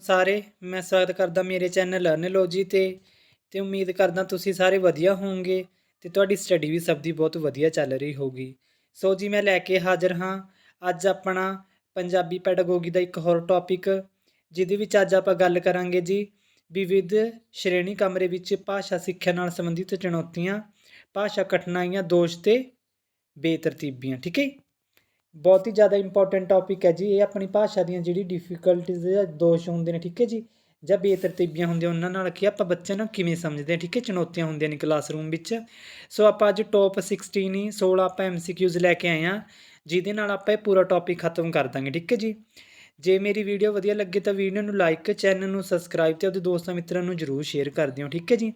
ਸਾਰੇ, ਮੈਂ ਸਵਾਗਤ ਕਰਦਾ ਮੇਰੇ ਚੈਨਲ ਲਰਨਲੋਜੀ ਤੇ ਤੇ ਉਮੀਦ ਕਰਦਾ ਤੁਸੀਂ ਸਾਰੇ ਵਧੀਆ ਹੋਵੋਗੇ ਤੇ ਤੁਹਾਡੀ ਸਟੱਡੀ ਵੀ ਸਭ ਦੀ ਬਹੁਤ ਵਧੀਆ ਚੱਲ ਰਹੀ ਹੋਊਗੀ। ਸੋ ਜੀ, ਮੈਂ ਲੈ ਕੇ ਹਾਜ਼ਰ ਹਾਂ। ਅੱਜ ਆਪਣਾ ਪੰਜਾਬੀ ਪੈਡਾਗੋਗੀ ਦਾ ਇੱਕ ਹੋਰ ਟੌਪਿਕ ਜਿਹਦੇ ਵਿੱਚ ਅੱਜ ਆਪਾਂ ਗੱਲ ਕਰਾਂਗੇ ਜੀ, ਵਿਵਿਧ ਸ਼੍ਰੇਣੀ ਕਮਰੇ ਵਿੱਚ ਭਾਸ਼ਾ ਸਿੱਖਿਆ ਨਾਲ ਸੰਬੰਧਿਤ ਚੁਣੌਤੀਆਂ, ਭਾਸ਼ਾ ਕਠਿਨਾਈਆਂ, ਦੋਸ਼ ਤੇ ਬੇਤਰਤੀਬੀਆਂ, ਠੀਕ ਹੈ ਬਹੁਤ ਹੀ ਜ਼ਿਆਦਾ ਇੰਪੋਰਟੈਂਟ ਟੌਪਿਕ ਹੈ ਜੀ, ਇਹ ਆਪਣੀ ਭਾਸ਼ਾ ਦੀਆਂ ਜਿਹੜੀ ਡਿਫਿਕਲਟੀਜ਼ ਜਾਂ ਦੋਸ਼ ਹੁੰਦੇ ਨੇ, ਠੀਕ ਹੈ ਜੀ? ਜਾਂ ਬੇਤਰਤੀਬੀਆਂ ਹੁੰਦੀਆਂ, ਉਹਨਾਂ ਨਾਲ ਕੀ ਆਪਾਂ ਬੱਚਿਆਂ ਨੂੰ ਕਿਵੇਂ ਸਮਝਦੇ ਹਾਂ, ਠੀਕ ਹੈ? ਚੁਣੌਤੀਆਂ ਹੁੰਦੀਆਂ ਨੇ ਕਲਾਸਰੂਮ ਵਿੱਚ। ਸੋ ਆਪਾਂ ਅੱਜ ਟੌਪ 16 ਹੀ 16 ਆਪਾਂ ਐਮਸੀਕਿਊਜ਼ ਲੈ ਕੇ ਆਏ ਹਾਂ, ਜਿਹਦੇ ਨਾਲ ਆਪਾਂ ਇਹ ਪੂਰਾ ਟੌਪਿਕ ਖਤਮ ਕਰ ਦਾਂਗੇ, ਠੀਕ ਹੈ ਜੀ? ਜੇ ਮੇਰੀ ਵੀਡੀਓ ਵਧੀਆ ਲੱਗੇ ਤਾਂ ਵੀਡੀਓ ਨੂੰ ਲਾਈਕ ਚੈਨਲ ਨੂੰ ਸਬਸਕ੍ਰਾਈਬ ਤੇ ਆਪਦੇ ਦੋਸਤਾਂ ਮਿੱਤਰਾਂ ਨੂੰ ਜਰੂਰ ਸ਼ੇਅਰ ਕਰ ਦਿਓ, ਠੀਕ ਹੈ ਜੀ?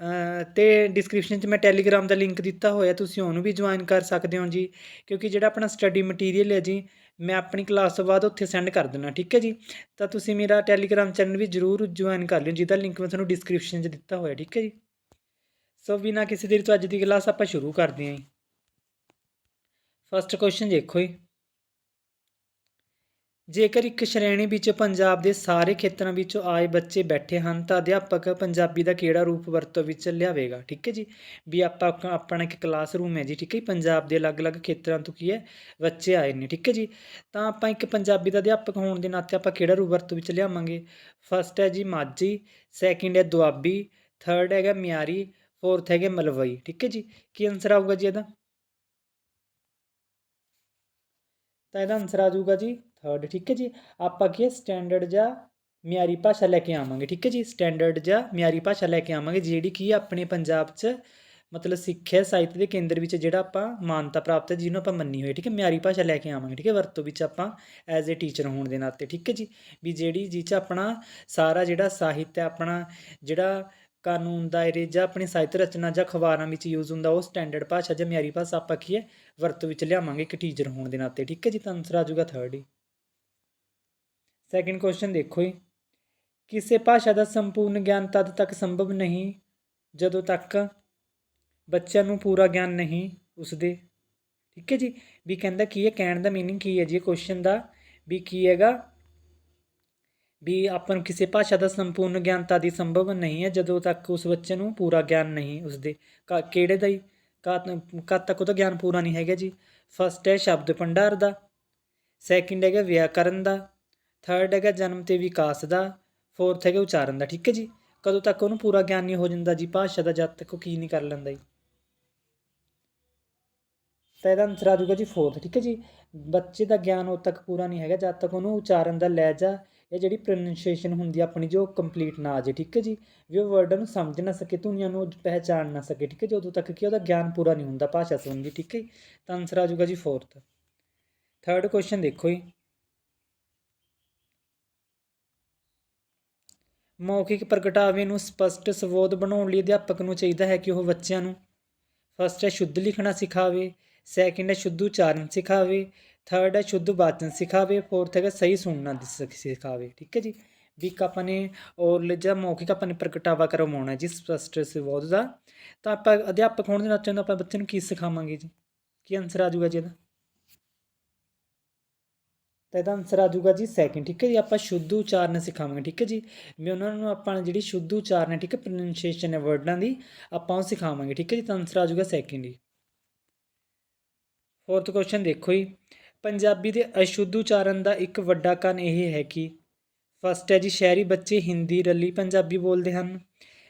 ਅਤੇ ਡਿਸਕ੍ਰਿਪਸ਼ਨ 'ਚ ਮੈਂ ਟੈਲੀਗ੍ਰਾਮ ਦਾ ਲਿੰਕ ਦਿੱਤਾ ਹੋਇਆ, ਤੁਸੀਂ ਉਹਨੂੰ ਵੀ ਜੁਆਇਨ ਕਰ ਸਕਦੇ ਹੋ ਜੀ, ਕਿਉਂਕਿ ਜਿਹੜਾ ਆਪਣਾ ਸਟੱਡੀ ਮਟੀਰੀਅਲ ਹੈ ਜੀ, ਮੈਂ ਆਪਣੀ ਕਲਾਸ ਤੋਂ ਬਾਅਦ ਉੱਥੇ ਸੈਂਡ ਕਰ ਦਿੰਦਾ ਠੀਕ ਹੈ ਜੀ? ਤਾਂ ਤੁਸੀਂ ਮੇਰਾ ਟੈਲੀਗ੍ਰਾਮ ਚੈਨਲ ਵੀ ਜਰੂਰ ਜੁਆਇਨ ਕਰ ਲਿਓ, ਜਿਹਦਾ ਲਿੰਕ ਮੈਂ ਤੁਹਾਨੂੰ ਡਿਸਕ੍ਰਿਪਸ਼ਨ 'ਚ ਦਿੱਤਾ ਹੋਇਆ, ਠੀਕ ਹੈ ਜੀ? ਸੋ ਬਿਨਾਂ ਕਿਸੇ ਦੇਰ ਤੋਂ ਅੱਜ ਦੀ ਕਲਾਸ ਆਪਾਂ ਸ਼ੁਰੂ ਕਰਦੇ ਹਾਂ ਜੀ। ਫਸਟ ਕੁਐਸਚਨ ਦੇਖੋ ਜੀ। ਜੇਕਰ ਇੱਕ ਸ਼੍ਰੇਣੀ ਵਿੱਚ ਪੰਜਾਬ ਦੇ ਸਾਰੇ ਖੇਤਰਾਂ ਵਿੱਚੋਂ ਆਏ ਬੱਚੇ ਬੈਠੇ ਹਨ ਤਾਂ ਅਧਿਆਪਕ ਪੰਜਾਬੀ ਦਾ ਕਿਹੜਾ ਰੂਪ ਵਰਤੋਂ ਵਿੱਚ ਲਿਆਵੇਗਾ? ਠੀਕ ਹੈ ਜੀ? ਵੀ ਆਪਾਂ ਆਪਣਾ ਇੱਕ ਕਲਾਸਰੂਮ ਹੈ ਜੀ ਠੀਕ ਹੈ ਜੀ, ਪੰਜਾਬ ਦੇ ਅਲੱਗ-ਅਲੱਗ ਖੇਤਰਾਂ ਤੋਂ ਕੀ ਹੈ? ਬੱਚੇ ਆਏ ਨੇ ਠੀਕ ਹੈ ਜੀ? ਤਾਂ ਆਪਾਂ ਇੱਕ ਪੰਜਾਬੀ ਦਾ ਅਧਿਆਪਕ ਹੋਣ ਦੇ ਨਾਤੇ ਆਪਾਂ ਕਿਹੜਾ ਰੂਪ ਵਰਤੋਂ ਵਿੱਚ ਲਿਆਵਾਂਗੇ? ਫਸਟ ਹੈ ਜੀ ਮਾਝੀ ਸੈਕਿੰਡ ਹੈ ਦੁਆਬੀ ਥਰਡ ਹੈਗਾ ਮਿਆਰੀ ਫੋਰਥ ਹੈਗਾ ਮਲਵਈ ਠੀਕ ਹੈ ਜੀ? ਕੀ ਆਨਸਰ ਆਊਗਾ ਜੀ ਇਹਦਾ? ਤਾਂ ਇਹਦਾ ਆਨਸਰ ਆ ਜਾਊਗਾ ਜੀ ਥਰਡ ਠੀਕ ਹੈ ਜੀ? ਆਪਾਂ ਕੀ ਸਟੈਂਡਰਡ ਜਾਂ ਮਿਆਰੀ ਭਾਸ਼ਾ ਲੈ ਕੇ ਆਵਾਂਗੇ, ਠੀਕ ਹੈ ਜੀ? ਸਟੈਂਡਰਡ ਜਾਂ ਮਿਆਰੀ ਭਾਸ਼ਾ ਲੈ ਕੇ ਆਵਾਂਗੇ, ਜਿਹੜੀ ਕੀ ਆਪਣੇ ਪੰਜਾਬ 'ਚ ਮਤਲਬ ਸਿੱਖਿਆ ਸਾਹਿਤ ਦੇ ਕੇਂਦਰ ਵਿੱਚ ਜਿਹੜਾ ਆਪਾਂ ਮਾਨਤਾ ਪ੍ਰਾਪਤ ਹੈ, ਜਿਹਨੂੰ ਆਪਾਂ ਮੰਨੀ ਹੋਈ ਠੀਕ ਹੈ? ਮਿਆਰੀ ਭਾਸ਼ਾ ਲੈ ਕੇ ਆਵਾਂਗੇ, ਠੀਕ ਹੈ? ਵਰਤੋਂ ਵਿੱਚ ਆਪਾਂ ਐਜ਼ ਅ ਟੀਚਰ ਹੋਣ ਦੇ ਨਾਤੇ, ਠੀਕ ਹੈ ਜੀ? ਵੀ ਜਿਹੜੀ ਜਿਹ 'ਚ ਆਪਣਾ ਸਾਰਾ ਜਿਹੜਾ ਸਾਹਿਤ ਹੈ, ਆਪਣਾ ਜਿਹੜਾ ਕਾਨੂੰਨ ਦਾਇਰੇ ਜਾਂ ਆਪਣੀ ਸਾਹਿਤ ਰਚਨਾ ਜਾਂ ਅਖਬਾਰਾਂ ਵਿੱਚ ਯੂਜ਼ ਹੁੰਦਾ, ਉਹ ਸਟੈਂਡਰਡ ਭਾਸ਼ਾ ਜਾਂ ਮਿਆਰੀ ਭਾਸ਼ਾ ਆਪਾਂ ਕੀ ਹੈ? ਵਰਤੋਂ ਵਿੱਚ ਲਿਆਵਾਂਗੇ ਇੱਕ ਟੀਚਰ ਹੋਣ ਦੇ ਨਾਤੇ, ਠੀਕ ਹੈ ਜੀ? ਤਾਂ ਆਨਸਰ ਆ ਜਾਊਗਾ ਥਰਡ ਹੀ। ਸੈਕਿੰਡ ਕੁਐਸਚਨ ਦੇਖੋ ਜੀ। ਕਿਸੇ ਭਾਸ਼ਾ ਦਾ ਸੰਪੂਰਨ ਗਿਆਨ ਤਦ ਤੱਕ ਸੰਭਵ ਨਹੀਂ ਜਦੋਂ ਤੱਕ ਬੱਚਿਆਂ ਨੂੰ ਪੂਰਾ ਗਿਆਨ ਨਹੀਂ ਉਸਦੇ। ਠੀਕ ਹੈ ਜੀ? ਵੀ ਕਹਿੰਦਾ ਕੀ ਹੈ? ਕਹਿਣ ਦਾ ਮੀਨਿੰਗ ਕੀ ਹੈ ਜੀ ਕੁਐਸਚਨ ਦਾ? ਵੀ ਕੀ ਹੈਗਾ? ਵੀ ਆਪਾਂ ਨੂੰ ਕਿਸੇ ਭਾਸ਼ਾ ਦਾ ਸੰਪੂਰਨ ਗਿਆਨ ਤਦ ਹੀ ਸੰਭਵ ਨਹੀਂ ਹੈ ਜਦੋਂ ਤੱਕ ਉਸ ਬੱਚੇ ਨੂੰ ਪੂਰਾ ਗਿਆਨ ਨਹੀਂ ਉਸਦੇ। ਕ- ਕਿਹੜੇ ਦਾ ਹੀ ਕਦ ਕਦ ਤੱਕ ਉਹਦਾ ਗਿਆਨ ਪੂਰਾ ਨਹੀਂ ਹੈਗਾ ਜੀ। ਫਸਟ ਹੈ ਸ਼ਬਦ ਭੰਡਾਰ ਦਾ। ਸੈਕਿੰਡ ਹੈਗਾ ਵਿਆਕਰਨ ਦਾ। ਥਰਡ ਹੈਗਾ ਜਨਮ ਤੇ ਵਿਕਾਸ ਦਾ। ਫੋਰਥ ਹੈਗਾ ਉਚਾਰਨ ਦਾ, ਠੀਕ ਹੈ ਜੀ? ਕਦੋਂ ਤੱਕ ਉਹਨੂੰ ਪੂਰਾ ਗਿਆਨ ਨਹੀਂ ਹੋ ਜਾਂਦਾ ਜੀ? ਭਾਸ਼ਾ ਦਾ ਜਦ ਤੱਕ ਉਹ ਕੀ ਨਹੀਂ ਕਰ ਲੈਂਦਾ ਜੀ। ਤਾਂ ਇਹਦਾ ਆਨਸਰ ਆ ਜਾਊਗਾ ਜੀ ਫੋਰਥ ਠੀਕ ਹੈ ਜੀ? ਬੱਚੇ ਦਾ ਗਿਆਨ ਉਦੋਂ ਤੱਕ ਪੂਰਾ ਨਹੀਂ ਹੈਗਾ ਜਦ ਤੱਕ ਉਹਨੂੰ ਉਚਾਰਨ ਦਾ ਲਹਿਜਾ ਇਹ ਜਿਹੜੀ ਪ੍ਰੋਨਾਂਸੀਏਸ਼ਨ ਹੁੰਦੀ ਆ ਆਪਣੀ, ਜੋ ਕੰਪਲੀਟ ਨਾ ਆ ਜੇ ਠੀਕ ਹੈ ਜੀ? ਵੀ ਉਹ ਵਰਡਾਂ ਨੂੰ ਸਮਝ ਨਾ ਸਕੇ, ਧੁਨੀਆਂ ਨੂੰ ਪਹਿਚਾਨ ਨਾ ਸਕੇ, ਠੀਕ ਹੈ ਜੀ? ਉਦੋਂ ਤੱਕ ਕਿ ਉਹਦਾ ਗਿਆਨ ਪੂਰਾ ਨਹੀਂ ਹੁੰਦਾ ਭਾਸ਼ਾ ਸੰਬੰਧੀ, ਠੀਕ ਹੈ ਜੀ? ਤਾਂ ਆਨਸਰ ਆ ਜਾਊਗਾ ਜੀ ਫੋਰਥ ਥਰਡ ਕੁਐਸਚਨ ਦੇਖੋ ਜੀ। ਮੌਖਿਕ ਪ੍ਰਗਟਾਵੇ ਨੂੰ ਸਪਸ਼ਟ ਸਬੋਧ ਬਣਾਉਣ ਲਈ ਅਧਿਆਪਕ ਨੂੰ ਚਾਹੀਦਾ ਹੈ ਕਿ ਉਹ ਬੱਚਿਆਂ ਨੂੰ ਫਸਟ ਹੈ ਸ਼ੁੱਧ ਲਿਖਣਾ ਸਿਖਾਵੇ ਸੈਕਿੰਡ ਹੈ ਸ਼ੁੱਧ ਉਚਾਰਨ ਸਿਖਾਵੇ ਥਰਡ ਹੈ ਸ਼ੁੱਧ ਵਾਚਨ ਸਿਖਾਵੇ ਫੋਰਥ ਹੈਗਾ ਸਹੀ ਸੁਣਨਾ ਦਿਸ- ਸਿਖਾਵੇ, ਠੀਕ ਹੈ ਜੀ? ਵੀ ਇੱਕ ਆਪਾਂ ਨੇ ਔਰਲ ਜਾਂ ਮੌਖਿਕ ਆਪਾਂ ਨੇ ਪ੍ਰਗਟਾਵਾ ਕਰਵਾਉਣਾ ਜੀ ਸਪਸ਼ਟ ਸਬੋਧ ਦਾ, ਤਾਂ ਆਪਾਂ ਅਧਿਆਪਕ ਹੋਣ ਦੇ ਨਾਤੇ ਆਪਾਂ ਬੱਚੇ ਨੂੰ ਕੀ ਸਿਖਾਵਾਂਗੇ ਜੀ? ਕੀ ਆਨਸਰ ਆ ਜਾਊਗਾ ਜੀ ਇਹਦਾ? ਤਾਂ ਇਹਦਾ ਆਨਸਰ ਆ ਜਾਊਗਾ ਜੀ ਸੈਕਿੰਡ ਠੀਕ ਹੈ ਜੀ? ਆਪਾਂ ਸ਼ੁੱਧ ਉਚਾਰਨ ਸਿਖਾਵਾਂਗੇ, ਠੀਕ ਹੈ ਜੀ? ਮੈਂ ਉਹਨਾਂ ਨੂੰ ਆਪਾਂ ਜਿਹੜੀ ਸ਼ੁੱਧ ਉਚਾਰਨ ਹੈ, ਠੀਕ ਹੈ? ਪ੍ਰੋਨਾਂਸੀਏਸ਼ਨ ਹੈ ਵਰਡਾਂ ਦੀ, ਆਪਾਂ ਉਹ ਸਿਖਾਵਾਂਗੇ, ਠੀਕ ਹੈ ਜੀ? ਤਾਂ ਆਨਸਰ ਆ ਜਾਊਗਾ ਸੈਕਿੰਡ ਜੀ। ਫੋਰਥ ਕੁਐਸਚਨ ਦੇਖੋ ਜੀ। ਪੰਜਾਬੀ ਦੇ ਅਸ਼ੁੱਧ ਉਚਾਰਨ ਦਾ ਇੱਕ ਵੱਡਾ ਕਾਰਨ ਇਹ ਹੈ ਕਿ ਫਸਟ ਹੈ ਜੀ, ਸ਼ਹਿਰੀ ਬੱਚੇ ਹਿੰਦੀ ਰੱਲੀ ਪੰਜਾਬੀ ਬੋਲਦੇ ਹਨ।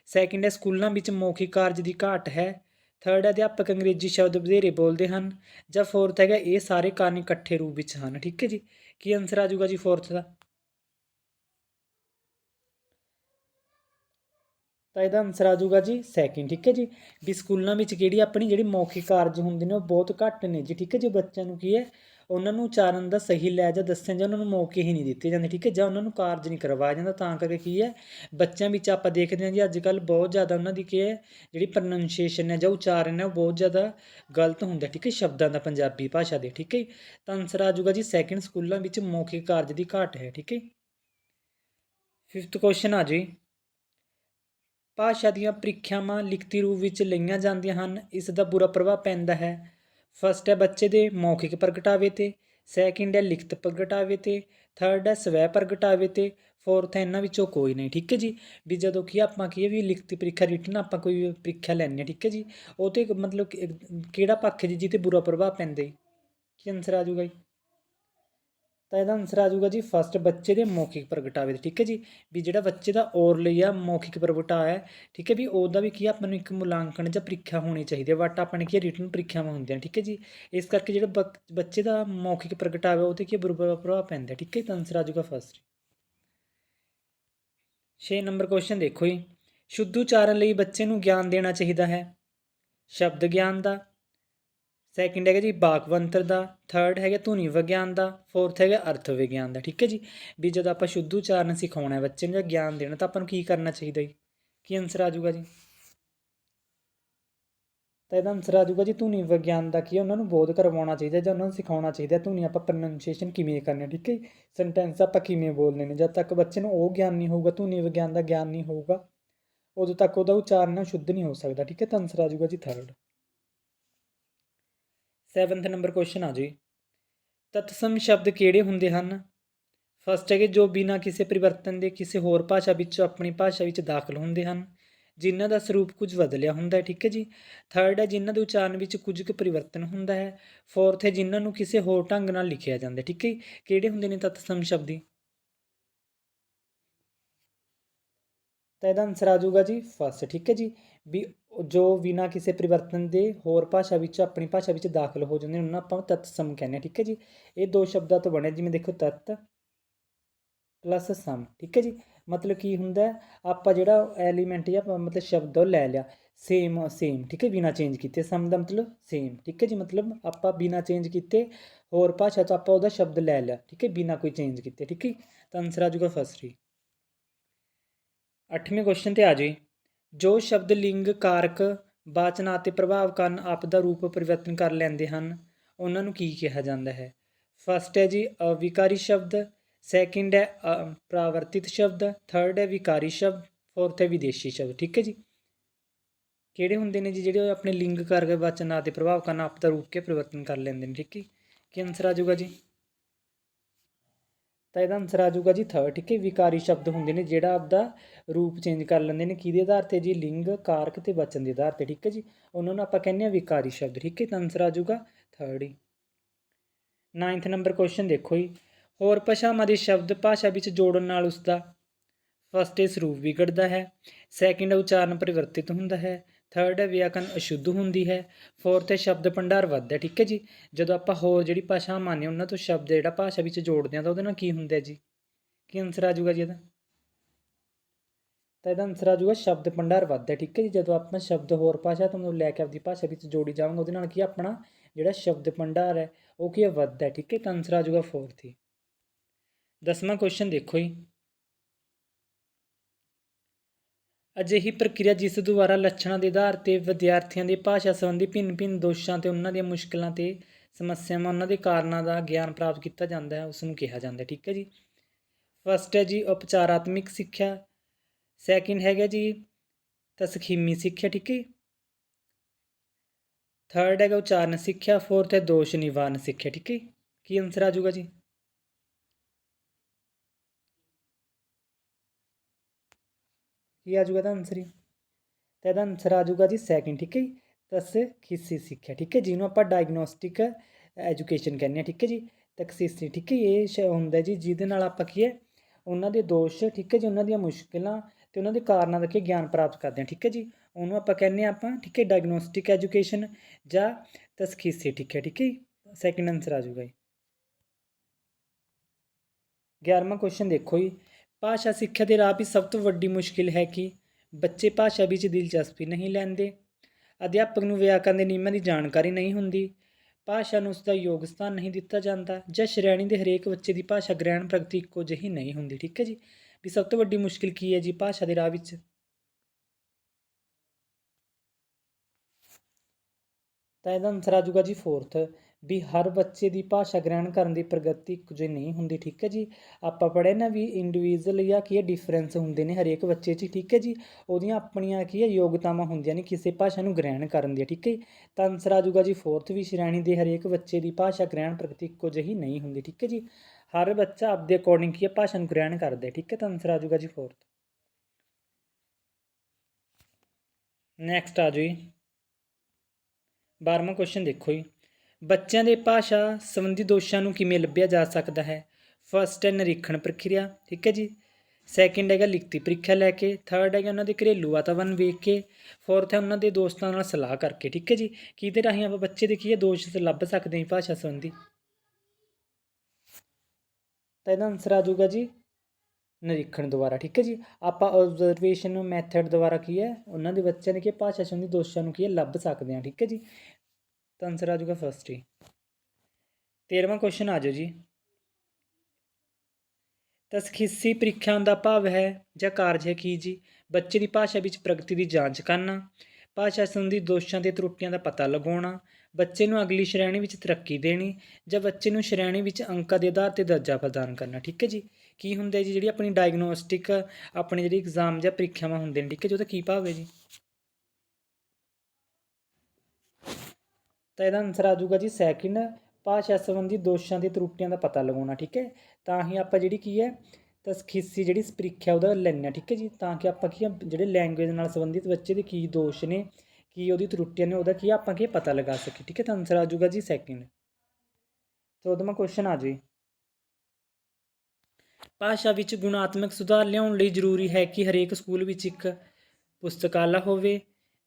ਸੈਕਿੰਡ ਹੈ, ਸਕੂਲਾਂ ਵਿੱਚ ਮੌਖਿਕ ਕਾਰਜ ਦੀ ਘਾਟ ਹੈ। ਥਰਡ ਅਧਿਆਪਕ ਅੰਗਰੇਜ਼ੀ ਸ਼ਬਦ ਵਧੇਰੇ ਬੋਲਦੇ ਹਨ। ਜਾਂ ਫੋਰਥ ਹੈਗਾ, ਇਹ ਸਾਰੇ ਕਾਰਨ ਇਕੱਠੇ ਰੂਪ ਵਿੱਚ ਹਨ, ਠੀਕ ਹੈ ਜੀ? ਕੀ ਆਨਸਰ ਆ ਜਾਊਗਾ ਜੀ ਫੋਰਥ ਦਾ? ਤਾਂ ਇਹਦਾ ਆਨਸਰ ਆ ਜਾਊਗਾ ਜੀ ਸੈਕਿੰਡ ਠੀਕ ਹੈ ਜੀ? ਵੀ ਸਕੂਲਾਂ ਵਿੱਚ ਕਿਹੜੀ ਆਪਣੀ ਜਿਹੜੀ ਮੌਖਿਕ ਕਾਰਜ ਹੁੰਦੇ ਨੇ ਉਹ ਬਹੁਤ ਘੱਟ ਨੇ ਜੀ, ਠੀਕ ਹੈ ਜੀ? ਬੱਚਿਆਂ ਨੂੰ ਕੀ ਹੈ? ਉਹਨਾਂ ਨੂੰ ਉਚਾਰਨ ਦਾ ਸਹੀ ਲਹਿਜਾ ਦੱਸਣ ਜਾਂ ਉਹਨਾਂ ਨੂੰ ਮੌਕੇ ਹੀ ਨਹੀਂ ਦਿੱਤੇ ਜਾਂਦੇ, ਠੀਕ ਹੈ? ਜਾਂ ਉਹਨਾਂ ਨੂੰ ਕਾਰਜ ਨਹੀਂ ਕਰਵਾਇਆ ਜਾਂਦਾ, ਤਾਂ ਕਰਕੇ ਕੀ ਹੈ? ਬੱਚਿਆਂ ਵਿੱਚ ਆਪਾਂ ਦੇਖਦੇ ਹਾਂ ਜੀ ਅੱਜ ਕੱਲ ਬਹੁਤ ਜ਼ਿਆਦਾ ਉਹਨਾਂ ਦੀ ਕੀ ਹੈ, ਜਿਹੜੀ ਪ੍ਰੋਨਾਂਸੀਏਸ਼ਨ ਹੈ ਜਾਂ ਉਚਾਰਨ ਹੈ, ਉਹ ਬਹੁਤ ਜ਼ਿਆਦਾ ਗਲਤ ਹੁੰਦਾ, ਠੀਕ ਹੈ? ਸ਼ਬਦਾਂ ਦਾ ਪੰਜਾਬੀ ਭਾਸ਼ਾ ਦੇ, ਠੀਕ ਹੈ ਜੀ। ਤਾਂ ਆਨਸਰ ਆ ਜਾਊਗਾ ਜੀ ਸੈਕਿੰਡ ਸਕੂਲਾਂ ਵਿੱਚ ਮੌਖਿਕ ਕਾਰਜ ਦੀ ਘਾਟ ਹੈ, ਠੀਕ ਹੈ ਫਿਫਥ ਕੁਐਸਚਨ ਆ ਜੀ। ਭਾਸ਼ਾ ਦੀਆਂ ਪ੍ਰੀਖਿਆਵਾਂ ਲਿਖਤੀ ਰੂਪ ਵਿੱਚ ਲਈਆਂ ਜਾਂਦੀਆਂ ਹਨ, ਇਸ ਦਾ ਬੁਰਾ ਪ੍ਰਭਾਵ ਪੈਂਦਾ ਹੈ। ਫਸਟ ਹੈ ਬੱਚੇ ਦੇ ਮੌਖਿਕ ਪ੍ਰਗਟਾਵੇ ਤੇ ਸੈਕਿੰਡ ਹੈ ਲਿਖਤ ਪ੍ਰਗਟਾਵੇ ਤੇ ਥਰਡ ਹੈ ਸਵੈ ਪ੍ਰਗਟਾਵੇ ਤੇ ਫੋਰਥ ਹੈ ਇਹਨਾਂ ਵਿੱਚੋਂ ਕੋਈ ਨਹੀਂ, ਠੀਕ ਹੈ ਜੀ? ਵੀ ਜਦੋਂ ਕੀ ਆਪਾਂ ਕੀ ਹੈ ਵੀ ਲਿਖਤੀ ਪ੍ਰੀਖਿਆ ਰਿਟਨ ਆਪਾਂ ਕੋਈ ਪ੍ਰੀਖਿਆ ਲੈਣੀ ਹੈ, ਠੀਕ ਹੈ ਜੀ? ਉਹ ਤੇ ਮਤਲਬ ਕਿਹੜਾ ਪੱਖ ਜੀ ਜਿਹਤੇ ਬੁਰਾ ਪ੍ਰਭਾਵ ਪੈਂਦਾ? ਜੀ ਕੀ ਆਨਸਰ ਆ ਜਾਊਗਾ ਜੀ? ਤਾਂ ਇਹਦਾ ਆਨਸਰ ਆ ਜਾਊਗਾ ਜੀ ਫਸਟ ਬੱਚੇ ਦੇ ਮੌਖਿਕ ਪ੍ਰਗਟਾਵੇ ਤੇ, ਠੀਕ ਹੈ ਜੀ? ਵੀ ਜਿਹੜਾ ਬੱਚੇ ਦਾ ਔਰ ਲਈ ਆ ਮੌਖਿਕ ਪ੍ਰਗਟਾਵਾ ਹੈ, ਠੀਕ ਹੈ ਵੀ ਉਹਦਾ ਵੀ ਕੀ ਆਪਾਂ ਨੂੰ ਇੱਕ ਮੁਲਾਂਕਣ ਜਾਂ ਪ੍ਰੀਖਿਆ ਹੋਣੀ ਚਾਹੀਦੀ ਹੈ ਬਟ ਆਪਣੇ ਕੀ ਰਿਟਨ ਪ੍ਰੀਖਿਆਵਾਂ ਹੁੰਦੀਆਂ, ਠੀਕ ਹੈ ਜੀ? ਇਸ ਕਰਕੇ ਜਿਹੜਾ ਬੱਕ- ਬੱਚੇ ਦਾ ਮੌਖਿਕ ਪ੍ਰਗਟਾਵਾ, ਉਹ ਤੇ ਕੀ ਬੁਰਾ ਪ੍ਰਭਾਵ ਪੈਂਦਾ, ਠੀਕ ਹੈ ਤਾਂ ਆਨਸਰ ਆ ਜਾਊਗਾ ਫਸਟ 6 ਨੰਬਰ ਕੁਐਸਚਨ ਦੇਖੋ ਜੀ। ਸ਼ੁੱਧ ਉਚਾਰਨ ਲਈ ਬੱਚੇ ਨੂੰ ਗਿਆਨ ਦੇਣਾ ਚਾਹੀਦਾ ਹੈ। ਸ਼ਬਦ ਗਿਆਨ ਦਾ ਸੈਕਿੰਡ ਹੈਗਾ ਜੀ ਵਾਕ ਦਾ ਥਰਡ ਹੈਗਾ ਧੁਨੀ ਵਿਗਿਆਨ ਦਾ ਫੋਰਥ ਹੈਗਾ ਅਰਥ ਵਿਗਿਆਨ ਦਾ, ਠੀਕ ਹੈ ਜੀ? ਵੀ ਜਦੋਂ ਆਪਾਂ ਸ਼ੁੱਧ ਉਚਾਰਨ ਸਿਖਾਉਣਾ ਹੈ ਬੱਚੇ ਨੂੰ ਜਾਂ ਗਿਆਨ ਦੇਣਾ, ਤਾਂ ਆਪਾਂ ਨੂੰ ਕੀ ਕਰਨਾ ਚਾਹੀਦਾ ਜੀ? ਕੀ ਆਨਸਰ ਆ ਜਾਊਗਾ ਜੀ? ਤਾਂ ਇਹਦਾ ਆਨਸਰ ਆ ਜਾਊਗਾ ਜੀ ਧੁਨੀ ਵਿਗਿਆਨ ਦਾ, ਕੀ ਹੈ ਉਹਨਾਂ ਨੂੰ ਬੋਧ ਕਰਵਾਉਣਾ ਚਾਹੀਦਾ ਜਾਂ ਉਹਨਾਂ ਨੂੰ ਸਿਖਾਉਣਾ ਚਾਹੀਦਾ ਧੁਨੀ ਆਪਾਂ ਪ੍ਰੋਨਾਂਸੀਏਸ਼ਨ ਕਿਵੇਂ ਕਰਨੀ ਠੀਕ ਹੈ ਸੈਂਟੈਂਸ ਆਪਾਂ ਕਿਵੇਂ ਬੋਲਣੇ ਨੇ, ਜਦ ਤੱਕ ਬੱਚੇ ਨੂੰ ਉਹ ਗਿਆਨ ਨਹੀਂ ਹੋਊਗਾ, ਧੁਨੀ ਵਿਗਿਆਨ ਦਾ ਗਿਆਨ ਨਹੀਂ ਹੋਊਗਾ, ਉਦੋਂ ਤੱਕ ਉਹਦਾ ਉਚਾਰਨ ਸ਼ੁੱਧ ਨਹੀਂ ਹੋ ਸਕਦਾ, ਠੀਕ ਹੈ? ਤਾਂ ਆਨਸਰ ਆ ਜਾਊਗਾ ਜੀ ਥਰਡ 7th ਨੰਬਰ ਕੁਐਸਚਨ ਆ ਜੀ। ਤਤਸਮ ਸ਼ਬਦ ਕਿਹੜੇ ਹੁੰਦੇ ਹਨ? ਫਸਟ ਹੈਗੇ ਜੋ ਬਿਨਾਂ ਕਿਸੇ ਪਰਿਵਰਤਨ ਦੇ ਕਿਸੇ ਹੋਰ ਭਾਸ਼ਾ ਵਿੱਚ ਆਪਣੀ ਭਾਸ਼ਾ ਵਿੱਚ ਦਾਖਲ ਹੁੰਦੇ ਹਨ, ਜਿਨ੍ਹਾਂ ਦਾ ਸਰੂਪ ਕੁਝ ਬਦਲਿਆ ਹੁੰਦਾ ਹੈ, ਠੀਕ ਹੈ ਜੀ। ਥਰਡ ਹੈ ਜਿਨ੍ਹਾਂ ਦੇ ਉਚਾਰਨ ਵਿੱਚ ਕੁਝ ਕੁ ਪਰਿਵਰਤਨ ਹੁੰਦਾ ਹੈ। ਫੋਰਥ ਹੈ ਜਿਨ੍ਹਾਂ ਨੂੰ ਕਿਸੇ ਹੋਰ ਢੰਗ ਨਾਲ ਲਿਖਿਆ ਜਾਂਦਾ ਠੀਕ ਹੈ ਜੀ? ਕਿਹੜੇ ਹੁੰਦੇ ਨੇ ਤਤਸਮ ਸ਼ਬਦੀ ਤਾਂ ਇਹਦਾ ਆਨਸਰ ਆ ਜਾਊਗਾ ਜੀ ਫਸਟ ਠੀਕ ਹੈ ਜੀ? ਵੀ ਜੋ ਬਿਨਾਂ ਕਿਸੇ ਪਰਿਵਰਤਨ ਦੇ ਹੋਰ ਭਾਸ਼ਾ ਵਿੱਚ, ਆਪਣੀ ਭਾਸ਼ਾ ਵਿੱਚ ਦਾਖਲ ਹੋ ਜਾਂਦੇ ਨੇ, ਉਹਨਾਂ ਆਪਾਂ ਤਤਸਮ ਕਹਿੰਦੇ ਹਾਂ, ਠੀਕ ਹੈ ਜੀ? ਇਹ ਦੋ ਸ਼ਬਦਾਂ ਤੋਂ ਬਣੇ ਜਿਵੇਂ ਦੇਖੋ ਤਤ ਪਲੱਸ ਸਮ, ਠੀਕ ਹੈ ਜੀ? ਮਤਲਬ ਕੀ ਹੁੰਦਾ ਆਪਾਂ ਜਿਹੜਾ ਐਲੀਮੈਂਟ ਜਾਂ ਮਤਲਬ ਸ਼ਬਦ ਉਹ ਲੈ ਲਿਆ ਸੇਮ ਸੇਮ ਠੀਕ ਹੈ, ਬਿਨਾ ਚੇਂਜ ਕੀਤੇ, ਸਮ ਦਾ ਮਤਲਬ ਸੇਮ ਠੀਕ ਹੈ ਜੀ? ਮਤਲਬ ਆਪਾਂ ਬਿਨਾ ਚੇਂਜ ਕੀਤੇ ਹੋਰ ਭਾਸ਼ਾ ਤੋਂ ਆਪਾਂ ਉਹਦਾ ਸ਼ਬਦ ਲੈ ਲਿਆ, ਠੀਕ ਹੈ? ਬਿਨਾ ਕੋਈ ਚੇਂਜ ਕੀਤੇ, ਠੀਕ ਹੈ ਤਾਂ ਆਨਸਰ ਆ ਜਾਊਗਾ ਫਸਟ ਹੀ। ਅੱਠਵੇਂ ਕੁਐਸਚਨ ਤੇ ਆ ਜਾਈ। ਜੋ ਸ਼ਬਦ ਲਿੰਗ ਕਾਰਕ ਵਾਚਨ ਅਤੇ ਪ੍ਰਭਾਵ ਕਾਰਨ ਆਪ ਦਾ ਰੂਪ ਪਰਿਵਰਤਨ ਕਰ ਲੈਂਦੇ ਹਨ ਉਹਨਾਂ ਨੂੰ ਕੀ ਕਿਹਾ ਜਾਂਦਾ ਹੈ? ਫਸਟ ਹੈ ਜੀ ਅਵਿਕਾਰੀ ਸ਼ਬਦ ਸੈਕਿੰਡ ਹੈ ਅ, ਪ੍ਰਾਵਰਤਿਤ ਸ਼ਬਦ ਥਰਡ ਹੈ ਵਿਕਾਰੀ ਸ਼ਬਦ ਫੋਰਥ ਹੈ ਵਿਦੇਸ਼ੀ ਸ਼ਬਦ। ਠੀਕ ਹੈ ਜੀ? ਕਿਹੜੇ ਹੁੰਦੇ ਨੇ ਜੀ ਜਿਹੜੇ ਆਪਣੇ ਲਿੰਗ ਕਾਰਕ ਵਾਚਨ ਅਤੇ ਪ੍ਰਭਾਵ ਕਾਰਨ ਆਪ ਦਾ ਰੂਪ ਕੇ ਪਰਿਵਰਤਨ ਕਰ ਲੈਂਦੇ ਨੇ? ਠੀਕ ਹੈ ਕੀ ਆਨਸਰ ਆ ਜਾਊਗਾ ਜੀ? ਤਾਂ ਇਹਦਾ ਆਨਸਰ ਆ ਜਾਊਗਾ ਜੀ ਥਰਡ ਠੀਕ ਹੈ, ਵਿਕਾਰੀ ਸ਼ਬਦ ਹੁੰਦੇ ਨੇ ਜਿਹੜਾ ਆਪਦਾ ਰੂਪ ਚੇਂਜ ਕਰ ਲੈਂਦੇ ਨੇ, ਕਿਹਦੇ ਆਧਾਰ ਤੇ ਜੀ? ਲਿੰਗ, ਕਾਰਕ ਤੇ ਵਚਨ ਦੇ ਆਧਾਰ ਤੇ, ਠੀਕ ਹੈ ਜੀ? ਉਹਨਾਂ ਨੂੰ ਆਪਾਂ ਕਹਿੰਦੇ ਆ ਵਿਕਾਰੀ ਸ਼ਬਦ, ਠੀਕ ਹੈ ਤਾਂ ਆਨਸਰ ਆ ਜਾਊਗਾ ਥਰਡ ਹੀ 9th ਨੰਬਰ ਕੁਐਸਚਨ ਦੇਖੋ ਜੀ। ਹੋਰ ਭਾਸ਼ਾਵਾਂ ਦੇ ਸ਼ਬਦ ਭਾਸ਼ਾ ਵਿੱਚ ਜੋੜਨ ਨਾਲ ਉਸ ਦਾ ਫਸਟ ਹੈ ਸਰੂਪ ਵਿਗੜਦਾ ਹੈ ਸੈਕਿੰਡ ਉਚਾਰਨ ਪਰਿਵਰਤਿਤ ਹੁੰਦਾ ਹੈ ਥਰਡ ਹੈ, ਵਿਆਕਰਨ ਅਸ਼ੁੱਧ ਹੁੰਦੀ ਹੈ। ਫੋਰਥ ਹੈ, ਸ਼ਬਦ ਭੰਡਾਰ ਵੱਧਦਾ ਠੀਕ ਹੈ ਜੀ? ਜਦੋਂ ਆਪਾਂ ਹੋਰ ਜਿਹੜੀ ਭਾਸ਼ਾਵਾਂ ਨੇ ਉਹਨਾਂ ਤੋਂ ਸ਼ਬਦ ਜਿਹੜਾ ਭਾਸ਼ਾ ਵਿੱਚ ਜੋੜਦੇ ਹਾਂ, ਤਾਂ ਉਹਦੇ ਨਾਲ ਕੀ ਹੁੰਦਾ ਹੈ ਜੀ? ਕੀ ਆਨਸਰ ਆ ਜਾਊਗਾ ਜੀ ਇਹਦਾ? ਤਾਂ ਇਹਦਾ ਆਨਸਰ ਆ ਜਾਊਗਾ, ਸ਼ਬਦ ਭੰਡਾਰ ਵੱਧਦਾ ਠੀਕ ਹੈ ਜੀ? ਜਦੋਂ ਆਪਾਂ ਸ਼ਬਦ ਹੋਰ ਭਾਸ਼ਾ ਤੋਂ ਲੈ ਕੇ ਆਪਦੀ ਭਾਸ਼ਾ ਵਿੱਚ ਜੋੜੀ ਜਾਵਾਂਗੇ, ਉਹਦੇ ਨਾਲ ਕੀ ਆਪਣਾ ਜਿਹੜਾ ਸ਼ਬਦ ਭੰਡਾਰ ਹੈ, ਉਹ ਕੀ ਵੱਧਦਾ ਠੀਕ ਹੈ? ਤਾਂ ਆਨਸਰ ਆ ਜਾਊਗਾ ਫੋਰਥ ਹੀ। ਦਸਵਾਂ ਕੁਐਸਚਨ ਦੇਖੋ ਜੀ। ਅਜਿਹੀ ਪ੍ਰਕਿਰਿਆ ਜਿਸ ਦੁਆਰਾ ਲੱਛਣਾਂ ਦੇ ਆਧਾਰ ਤੇ ਵਿਦਿਆਰਥੀਆਂ ਦੀ ਭਾਸ਼ਾ ਸੰਬੰਧੀ ਭਿੰਨ-ਭਿੰਨ ਦੋਸ਼ਾਂ ਤੇ ਉਹਨਾਂ ਦੀਆਂ ਮੁਸ਼ਕਲਾਂ ਤੇ ਸਮੱਸਿਆਵਾਂ, ਉਹਨਾਂ ਦੇ ਕਾਰਨਾਂ ਦਾ ਗਿਆਨ ਪ੍ਰਾਪਤ ਕੀਤਾ ਜਾਂਦਾ ਹੈ ਉਸ ਨੂੰ ਕਿਹਾ ਜਾਂਦਾ ਠੀਕ ਹੈ ਜੀ। ਫਸਟ ਹੈ ਜੀ ਉਪਚਾਰਾਤਮਿਕ ਸਿੱਖਿਆ। ਸੈਕਿੰਡ ਹੈਗਾ ਜੀ ਤਸਖੀਮੀ ਸਿੱਖਿਆ, ਠੀਕ ਹੈ ਥਰਡ ਹੈਗਾ ਉਚਾਰਨ ਸਿੱਖਿਆ। ਫੋਰਥ ਹੈ ਦੋਸ਼ ਨਿਵਾਰਨ ਸਿੱਖਿਆ, ਠੀਕ ਹੈ ਕੀ ਆਨਸਰ ਆ ਜਾਊਗਾ ਜੀ? ਕੀ ਆ ਜਾਊਗਾ ਤਾਂ ਆਨਸਰ ਹੀ। ਤਾਂ ਇਹਦਾ ਆਨਸਰ ਆ ਜਾਊਗਾ ਜੀ ਸੈਕਿੰਡ ਠੀਕ ਹੈ ਜੀ? ਤਸਖੀਸੀ ਸਿੱਖਿਆ, ਠੀਕ ਹੈ ਜਿਹਨੂੰ ਆਪਾਂ ਡਾਇਗਨੋਸਟਿਕ ਐਜੂਕੇਸ਼ਨ ਕਹਿੰਦੇ ਆ ਠੀਕ ਹੈ ਜੀ? ਤਖਸੀਸੀ ਠੀਕ ਹੈ ਇਹ ਸ਼ ਹੁੰਦਾ ਜੀ, ਜਿਹਦੇ ਨਾਲ ਆਪਾਂ ਕੀ ਹੈ? ਉਹਨਾਂ ਦੇ ਦੋਸ਼, ਠੀਕ ਹੈ ਜੀ? ਉਹਨਾਂ ਦੀਆਂ ਮੁਸ਼ਕਿਲਾਂ ਤੇ ਉਹਨਾਂ ਦੇ ਕਾਰਨਾਂ ਦਾ ਕੀ ਗਿਆਨ ਪ੍ਰਾਪਤ ਕਰਦੇ ਹਾਂ, ਠੀਕ ਹੈ ਜੀ? ਉਹਨੂੰ ਆਪਾਂ ਕਹਿੰਦੇ ਆ ਆਪਾਂ, ਠੀਕ ਹੈ? ਡਾਇਗਨੋਸਟਿਕ ਐਜੂਕੇਸ਼ਨ ਜਾਂ ਤਸਖੀਸੀ, ਠੀਕ ਹੈ? ਠੀਕ ਹੈ ਸੈਕਿੰਡ ਆਨਸਰ ਆ ਜਾਊਗਾ ਜੀ। 11ਵਾਂ ਕੁਐਸਚਨ ਦੇਖੋ ਜੀ। ਭਾਸ਼ਾ ਸਿੱਖਿਆ ਦੇ ਰਾਹ ਵਿੱਚ ਸਭ ਤੋਂ ਵੱਡੀ ਮੁਸ਼ਕਿਲ ਹੈ ਕਿ ਬੱਚੇ ਭਾਸ਼ਾ ਵਿੱਚ ਦਿਲਚਸਪੀ ਨਹੀਂ ਲੈਂਦੇ। ਅਧਿਆਪਕ ਨੂੰ ਵਿਆਕਰਨ ਦੇ ਨਿਯਮਾਂ ਦੀ ਜਾਣਕਾਰੀ ਨਹੀਂ ਹੁੰਦੀ। ਭਾਸ਼ਾ ਨੂੰ ਉਸ ਦਾ ਯੋਗ ਸਥਾਨ ਨਹੀਂ ਦਿੱਤਾ ਜਾਂਦਾ ਜਾਂ ਸ਼੍ਰੇਣੀ ਦੇ ਹਰੇਕ ਬੱਚੇ ਦੀ ਭਾਸ਼ਾ ਗ੍ਰਹਿਣ ਪ੍ਰਗਤੀ ਇੱਕੋ ਜਿਹੀ ਨਹੀਂ ਹੁੰਦੀ, ਠੀਕ ਹੈ ਜੀ? ਵੀ ਸਭ ਤੋਂ ਵੱਡੀ ਮੁਸ਼ਕਿਲ ਕੀ ਹੈ ਜੀ ਭਾਸ਼ਾ ਦੇ ਰਾਹ ਵਿੱਚ? ਤਾਂ ਇਹਦਾ ਆਨਸਰ ਆ ਜਾਊਗਾ ਜੀ ਫੋਰਥ ਵੀ ਹਰ ਬੱਚੇ ਦੀ ਭਾਸ਼ਾ ਗ੍ਰਹਿਣ ਕਰਨ ਦੀ ਪ੍ਰਗਤੀ ਇੱਕੋ ਜਿਹੀ ਨਹੀਂ ਹੁੰਦੀ, ਠੀਕ ਹੈ ਜੀ? ਆਪਾਂ ਪੜ੍ਹੇ ਨਾ ਵੀ ਇੰਡੀਵਿਜੂਅਲ ਜਾਂ ਕੀ ਹੈ ਡਿਫਰੈਂਸ ਹੁੰਦੇ ਨੇ ਹਰੇਕ ਬੱਚੇ 'ਚ, ਠੀਕ ਹੈ ਜੀ? ਉਹਦੀਆਂ ਆਪਣੀਆਂ ਕੀ ਹੈ, ਯੋਗਤਾਵਾਂ ਹੁੰਦੀਆਂ ਨੇ ਕਿਸੇ ਭਾਸ਼ਾ ਨੂੰ ਗ੍ਰਹਿਣ ਕਰਨ ਦੀਆਂ, ਠੀਕ ਹੈ ਜੀ। ਤਾਂ ਆਨਸਰ ਆ ਜਾਊਗਾ ਜੀ ਫੋਰਥ ਵੀ ਸ਼੍ਰੇਣੀ ਦੇ ਹਰੇਕ ਬੱਚੇ ਦੀ ਭਾਸ਼ਾ ਗ੍ਰਹਿਣ ਪ੍ਰਗਤੀ ਇੱਕੋ ਜਿਹੀ ਨਹੀਂ ਹੁੰਦੀ, ਠੀਕ ਹੈ ਜੀ? ਹਰ ਬੱਚਾ ਆਪਦੇ ਅਕੋਰਡਿੰਗ ਕੀ ਹੈ, ਭਾਸ਼ਾ ਨੂੰ ਗ੍ਰਹਿਣ ਕਰਦਾ ਹੈ, ਠੀਕ ਹੈ? ਤਾਂ ਆਨਸਰ ਆ ਜਾਊਗਾ ਜੀ ਫੋਰਥ ਨੈਕਸਟ ਆ ਜਾਓ ਜੀ। 12ਵਾਂ ਕੁਐਸਚਨ ਦੇਖੋ ਜੀ। ਬੱਚਿਆਂ ਦੇ ਭਾਸ਼ਾ ਸੰਬੰਧੀ ਦੋਸ਼ਾਂ ਨੂੰ ਕਿਵੇਂ ਲੱਭਿਆ ਜਾ ਸਕਦਾ ਹੈ? ਫਸਟ ਹੈ ਨਿਰੀਖਣ ਪ੍ਰਕਿਰਿਆ, ਠੀਕ ਹੈ ਜੀ? ਸੈਕਿੰਡ ਹੈਗਾ ਲਿਖਤੀ ਪ੍ਰੀਖਿਆ ਲੈ ਕੇ ਥਰਡ ਹੈਗਾ ਉਹਨਾਂ ਦੇ ਘਰੇਲੂ ਵਾਤਾਵਰਣ ਵੇਖ ਕੇ ਫੋਰਥ ਹੈ ਉਹਨਾਂ ਦੇ ਦੋਸਤਾਂ ਨਾਲ ਸਲਾਹ ਕਰਕੇ, ਠੀਕ ਹੈ ਜੀ? ਕਿਹਦੇ ਰਾਹੀਂ ਆਪਾਂ ਬੱਚੇ ਦੇ ਕੀ ਹੈ ਦੋਸ਼ ਲੱਭ ਸਕਦੇ ਹਾਂ ਭਾਸ਼ਾ ਸੰਬੰਧੀ? ਤਾਂ ਇਹਦਾ ਆਨਸਰ ਆ ਜਾਊਗਾ ਜੀ, ਨਿਰੀਖਣ ਦੁਆਰਾ, ਠੀਕ ਹੈ ਜੀ? ਆਪਾਂ ਆਬਜ਼ਰਵੇਸ਼ਨ ਮੈਥਡ ਦੁਆਰਾ ਕੀ ਹੈ, ਉਹਨਾਂ ਦੇ ਬੱਚਿਆਂ ਦੇ ਕੀ ਭਾਸ਼ਾ ਸੰਬੰਧੀ ਦੋਸ਼ਾਂ ਨੂੰ ਕੀ ਹੈ ਲੱਭ ਸਕਦੇ ਹਾਂ, ਠੀਕ ਹੈ ਜੀ? ਤਾਂ ਆਨਸਰ ਆ ਜਾਊਗਾ ਫਸਟ ਹੀ। 13ਵਾਂ ਕੁਐਸਚਨ ਆ ਜਾਓ ਜੀ। ਤਸਖੀਸੀ ਪ੍ਰੀਖਿਆਵਾਂ ਦਾ ਭਾਵ ਹੈ ਜਾਂ ਕਾਰਜ ਹੈ ਕੀ ਜੀ? ਬੱਚੇ ਦੀ ਭਾਸ਼ਾ ਵਿੱਚ ਪ੍ਰਗਤੀ ਦੀ ਜਾਂਚ ਕਰਨਾ, ਭਾਸ਼ਾ ਸੰਬੰਧੀ ਦੋਸ਼ਾਂ ਤੇ ਤਰੁੱਟੀਆਂ ਦਾ ਪਤਾ ਲਗਾਉਣਾ, ਬੱਚੇ ਨੂੰ ਅਗਲੀ ਸ਼੍ਰੇਣੀ ਵਿੱਚ ਤਰੱਕੀ ਦੇਣੀ ਜਾਂ ਬੱਚੇ ਨੂੰ ਸ਼੍ਰੇਣੀ ਵਿੱਚ ਅੰਕਾਂ ਦੇ ਆਧਾਰ ਤੇ ਦਰਜਾ ਪ੍ਰਦਾਨ ਕਰਨਾ, ਠੀਕ ਹੈ ਜੀ? ਕੀ ਹੁੰਦਾ ਜੀ? ਜਿਹੜੀ ਆਪਣੀ ਡਾਇਗਨੋਸਟਿਕ ਆਪਣੀ ਜਿਹੜੀ ਐਗਜ਼ਾਮ ਜਾਂ ਪ੍ਰੀਖਿਆਵਾਂ ਹੁੰਦੇ ਨੇ, ਠੀਕ ਹੈ ਜੀ? ਉਹਦਾ ਕੀ ਭਾਵ ਹੈ ਜੀ? ਤਾਂ ਇਹਦਾ ਆਨਸਰ ਆ ਜਾਊਗਾ ਜੀ ਸੈਕਿੰਡ ਭਾਸ਼ਾ ਸੰਬੰਧੀ ਦੋਸ਼ਾਂ ਤੇ ਤਰੁੱਟੀਆਂ ਦਾ ਪਤਾ ਲਗਾਉਣਾ, ਠੀਕ ਹੈ? ਤਾਂ ਹੀ ਆਪਾਂ ਜਿਹੜੀ ਕੀ ਹੈ, ਤਸਖੀਸੀ ਜਿਹੜੀ ਪ੍ਰੀਖਿਆ ਉਹਦਾ ਲੈਂਦੇ ਹਾਂ, ਠੀਕ ਹੈ ਜੀ? ਤਾਂ ਕਿ ਆਪਾਂ ਕੀ ਜਿਹੜੇ ਲੈਂਗੁਏਜ ਨਾਲ ਸੰਬੰਧਿਤ ਬੱਚੇ ਦੇ ਕੀ ਦੋਸ਼ ਨੇ, ਕੀ ਉਹਦੀ ਤਰੁੱਟੀਆਂ ਨੇ, ਉਹਦਾ ਕੀ ਆਪਾਂ ਕੀ ਪਤਾ ਲਗਾ ਸਕੀਏ, ਠੀਕ ਹੈ? ਤਾਂ ਆਨਸਰ ਆ ਜਾਊਗਾ ਜੀ ਸੈਕਿੰਡ ਚੌਦਵਾਂ ਕੁਐਸਚਨ ਆ ਜੀ ਭਾਸ਼ਾ ਵਿੱਚ ਗੁਣਾਤਮਕ ਸੁਧਾਰ ਲਿਆਉਣ ਲਈ ਜ਼ਰੂਰੀ ਹੈ ਕਿ ਹਰੇਕ ਸਕੂਲ ਵਿੱਚ ਇੱਕ ਪੁਸਤਕਾਲਾ ਹੋਵੇ।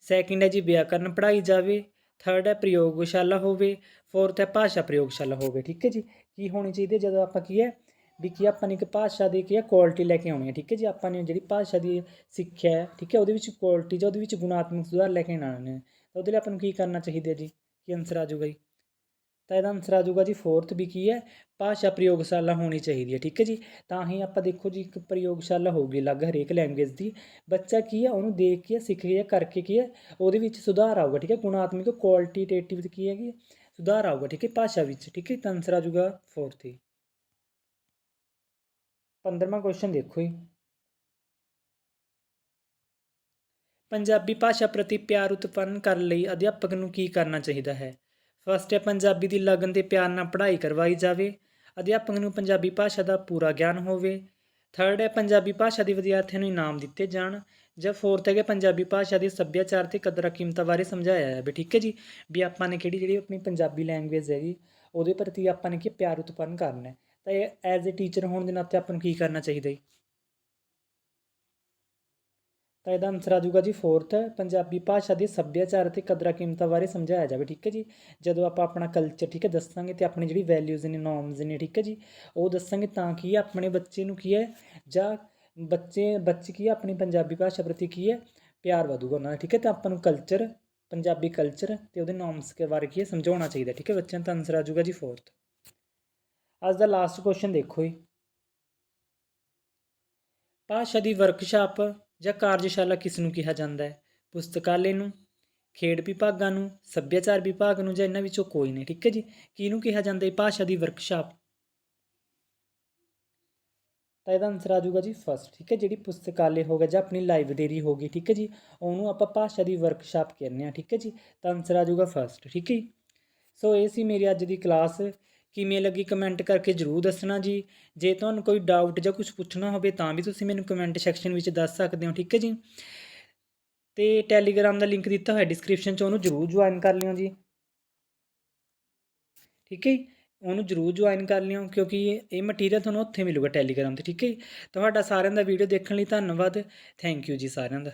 ਸੈਕਿੰਡ ਹੈ ਜੀ ਵਿਆਕਰਨ ਪੜ੍ਹਾਈ ਜਾਵੇ। ਥਰਡ ਹੈ ਪ੍ਰਯੋਗਸ਼ਾਲਾ ਹੋਵੇ ਫੋਰਥ ਹੈ ਭਾਸ਼ਾ ਪ੍ਰਯੋਗਸ਼ਾਲਾ ਹੋਵੇ, ਠੀਕ ਹੈ ਜੀ? ਕੀ ਹੋਣੀ ਚਾਹੀਦੀ ਹੈ? ਜਦੋਂ ਆਪਾਂ ਕੀ ਹੈ, ਵੀ ਕੀ ਆਪਾਂ ਨੇ ਇੱਕ ਭਾਸ਼ਾ ਦੀ ਕੀ ਹੈ ਕੁਆਲਿਟੀ ਲੈ ਕੇ ਆਉਣੀ ਹੈ, ਠੀਕ ਹੈ ਜੀ? ਆਪਾਂ ਨੇ ਜਿਹੜੀ ਭਾਸ਼ਾ ਦੀ ਸਿੱਖਿਆ ਹੈ, ਠੀਕ ਹੈ, ਉਹਦੇ ਵਿੱਚ ਕੁਆਲਿਟੀ ਜਾਂ ਉਹਦੇ ਵਿੱਚ ਗੁਣਾਤਮਕ ਸੁਧਾਰ ਲੈ ਕੇ ਆਉਣੇ ਨੇ। ਤਾਂ ਉਹਦੇ ਲਈ ਆਪਾਂ ਨੂੰ ਕੀ ਕਰਨਾ ਚਾਹੀਦਾ ਜੀ? ਕੀ ਆਨਸਰ ਆ ਜਾਊਗਾ ਜੀ? ਤਾਂ ਇਹਦਾ ਆਨਸਰ ਆ ਜਾਊਗਾ ਜੀ ਫੋਰਥ ਵੀ ਕੀ ਹੈ? ਭਾਸ਼ਾ ਪ੍ਰਯੋਗਸ਼ਾਲਾ ਹੋਣੀ ਚਾਹੀਦੀ ਹੈ, ਠੀਕ ਹੈ ਜੀ? ਤਾਂ ਹੀ ਆਪਾਂ ਦੇਖੋ ਜੀ ਇੱਕ ਪ੍ਰਯੋਗਸ਼ਾਲਾ ਹੋਊਗੀ ਅਲੱਗ ਹਰੇਕ ਲੈਂਗੁਏਜ ਦੀ। ਬੱਚਾ ਕੀ ਹੈ? ਉਹਨੂੰ ਦੇਖ ਕੇ ਸਿੱਖ ਕੇ ਕਰਕੇ ਕੀ ਹੈ? ਉਹਦੇ ਵਿੱਚ ਸੁਧਾਰ ਆਊਗਾ, ਠੀਕ ਹੈ? ਗੁਣਾਤਮਕ ਕੁਆਲਿਟੀਟੇਟਿਵ ਕੀ ਹੈਗੀ ਸੁਧਾਰ ਆਊਗਾ, ਠੀਕ ਹੈ? ਭਾਸ਼ਾ ਵਿੱਚ, ਠੀਕ ਹੈ? ਤਾਂ ਆਨਸਰ ਆ ਜਾਊਗਾ ਫੋਰਥ ਹੀ। 15ਵਾਂ ਕੁਐਸਚਨ ਦੇਖੋ ਜੀ। ਪੰਜਾਬੀ ਭਾਸ਼ਾ ਪ੍ਰਤੀ ਪਿਆਰ ਉਤਪੰਨ ਕਰਨ ਲਈ ਅਧਿਆਪਕ ਨੂੰ ਕੀ ਕਰਨਾ ਚਾਹੀਦਾ ਹੈ? ਫਸਟ ਹੈ, ਪੰਜਾਬੀ ਦੀ ਲਗਨ ਤੇ ਪਿਆਰ ਨਾਲ ਪੜ੍ਹਾਈ ਕਰਵਾਈ ਜਾਵੇ। ਅਧਿਆਪਕ ਨੂੰ ਪੰਜਾਬੀ ਭਾਸ਼ਾ ਦਾ ਪੂਰਾ ਗਿਆਨ ਹੋਵੇ। ਥਰਡ ਹੈ, ਪੰਜਾਬੀ ਭਾਸ਼ਾ ਦੇ ਵਿਦਿਆਰਥੀਆਂ ਨੂੰ ਇਨਾਮ ਦਿੱਤੇ ਜਾਣ। ਜਾਂ ਫੋਰਥ ਹੈ ਕਿ ਪੰਜਾਬੀ ਭਾਸ਼ਾ ਦੇ ਸੱਭਿਆਚਾਰ ਤੇ ਕਦਰਾਂ ਕੀਮਤਾਂ ਬਾਰੇ ਸਮਝਾਇਆ ਜਾਵੇ। ਠੀਕ ਹੈ ਜੀ? ਵੀ ਆਪਾਂ ਨੇ ਕਿਹੜੀ ਜਿਹੜੀ ਆਪਣੀ ਪੰਜਾਬੀ ਲੈਂਗੁਏਜ ਹੈਗੀ, ਉਹਦੇ ਪ੍ਰਤੀ ਆਪਾਂ ਨੇ ਕੀ ਪਿਆਰ ਉਤਪੰਨ ਕਰਨਾ ਹੈ। ਤਾਂ ਇਹ ਐਜ਼ ਅ ਟੀਚਰ ਹੋਣ ਦੇ ਨਾਤੇ ਆਪਾਂ ਨੂੰ ਕੀ ਕਰਨਾ ਚਾਹੀਦਾ ਜੀ? ਤਾਂ ਇਹਦਾ ਆਨਸਰ ਆ ਜਾਊਗਾ ਜੀ ਫੋਰਥ ਪੰਜਾਬੀ ਭਾਸ਼ਾ ਦੇ ਸੱਭਿਆਚਾਰ ਅਤੇ ਕਦਰਾਂ ਕੀਮਤਾਂ ਬਾਰੇ ਸਮਝਾਇਆ ਜਾਵੇ, ਠੀਕ ਹੈ ਜੀ? ਜਦੋਂ ਆਪਾਂ ਆਪਣਾ ਕਲਚਰ ਠੀਕ ਹੈ, ਦੱਸਾਂਗੇ ਤੇ ਆਪਣੀ ਜਿਹੜੀ ਵੈਲਿਊਜ਼ ਨੇ ਨੋਰਮਸ ਨੇ, ਠੀਕ ਹੈ ਜੀ, ਉਹ ਦੱਸਾਂਗੇ ਤਾਂ ਕੀ ਆਪਣੇ ਬੱਚੇ ਨੂੰ ਕੀ ਹੈ? ਜਾਂ ਬੱਚੇ ਬੱਚੇ ਕੀ ਹੈ? ਆਪਣੀ ਪੰਜਾਬੀ ਭਾਸ਼ਾ ਪ੍ਰਤੀ ਕੀ ਹੈ? ਪਿਆਰ ਵਧੂਗਾ ਉਹਨਾਂ ਦਾ, ਠੀਕ ਹੈ? ਤਾਂ ਆਪਾਂ ਨੂੰ ਕਲਚਰ ਪੰਜਾਬੀ ਕਲਚਰ ਤੇ ਉਹਦੇ ਨੋਰਮਸ ਦੇ ਬਾਰੇ ਕੀ ਹੈ? ਸਮਝਾਉਣਾ ਚਾਹੀਦਾ, ਠੀਕ ਹੈ ਬੱਚਿਆਂ ਦਾ ਆਨਸਰ ਆ ਜਾਊਗਾ ਜੀ ਫੋਰਥ ਅੱਜ ਦਾ ਲਾਸਟ ਕੁਐਸਚਨ ਦੇਖੋ ਜੀ। ਭਾਸ਼ਾ ਦੀ ਵਰਕਸ਼ਾਪ ਜਾਂ ਕਾਰਜਸ਼ਾਲਾ ਕਿਸ ਨੂੰ ਕਿਹਾ ਜਾਂਦਾ ਹੈ? ਪੁਸਤਕਾਲੇ ਨੂੰ, ਖੇਡ ਵਿਭਾਗਾਂ ਨੂੰ, ਸੱਭਿਆਚਾਰ ਵਿਭਾਗ ਨੂੰ ਜਾਂ ਇਹਨਾਂ ਵਿੱਚੋਂ ਕੋਈ ਨਹੀਂ ਠੀਕ ਹੈ ਜੀ। ਕਿਹਨੂੰ ਕਿਹਾ ਜਾਂਦਾ ਹੈ? ਭਾਸ਼ਾ ਦੀ ਵਰਕਸ਼ਾਪ ਤਾਂ ਇਹਦਾ ਆਨਸਰ ਆ ਜਾਊਗਾ ਜੀ ਫਸਟ ਠੀਕ ਹੈ? ਜਿਹੜੀ ਪੁਸਤਕਾਲੇ ਹੋਗਾ ਜਾਂ ਆਪਣੀ ਲਾਇਬ੍ਰੇਰੀ ਹੋਗੀ ਠੀਕ ਹੈ ਜੀ? ਉਹਨੂੰ ਆਪਾਂ ਭਾਸ਼ਾ ਦੀ ਵਰਕਸ਼ਾਪ ਕਹਿੰਦੇ ਆ ਠੀਕ ਹੈ ਜੀ? ਤਾਂ ਆਨਸਰ ਆ ਜਾਊਗਾ ਫਸਟ ਠੀਕ ਹੈ ਜੀ? ਸੋ ਇਹ ਸੀ ਮੇਰੀ ਅੱਜ ਦੀ ਕਲਾਸ ਕਿਵੇਂ ਲੱਗੀ ਕਮੈਂਟ ਕਰਕੇ ਜਰੂਰ ਦੱਸਣਾ ਜੀ। ਜੇ ਤੁਹਾਨੂੰ ਕੋਈ ਡਾਊਟ ਜਾਂ ਕੁਝ ਪੁੱਛਣਾ ਹੋਵੇ ਤਾਂ ਵੀ ਤੁਸੀਂ ਮੈਨੂੰ ਕਮੈਂਟ ਸੈਕਸ਼ਨ ਵਿੱਚ ਦੱਸ ਸਕਦੇ ਹੋ, ਠੀਕ ਹੈ ਜੀ? ਤੇ ਟੈਲੀਗ੍ਰਾਮ ਦਾ ਲਿੰਕ ਦਿੱਤਾ ਹੋਇਆ ਡਿਸਕ੍ਰਿਪਸ਼ਨ 'ਚ, ਉਹਨੂੰ ਜਰੂਰ ਜੁਆਇਨ ਕਰ ਲਿਓ ਜੀ। ਠੀਕ ਹੈ ਉਹਨੂੰ ਜਰੂਰ ਜੁਆਇਨ ਕਰ ਲਿਓ, ਕਿਉਂਕਿ ਇਹ ਮਟੀਰੀਅਲ ਤੁਹਾਨੂੰ ਉੱਥੇ ਮਿਲੂਗਾ ਟੈਲੀਗ੍ਰਾਮ ਤੇ, ਠੀਕ ਹੈ ਤੁਹਾਡਾ ਸਾਰਿਆਂ ਦਾ ਵੀਡੀਓ ਦੇਖਣ ਲਈ ਧੰਨਵਾਦ। ਥੈਂਕ ਯੂ ਜੀ ਸਾਰਿਆਂ ਦਾ।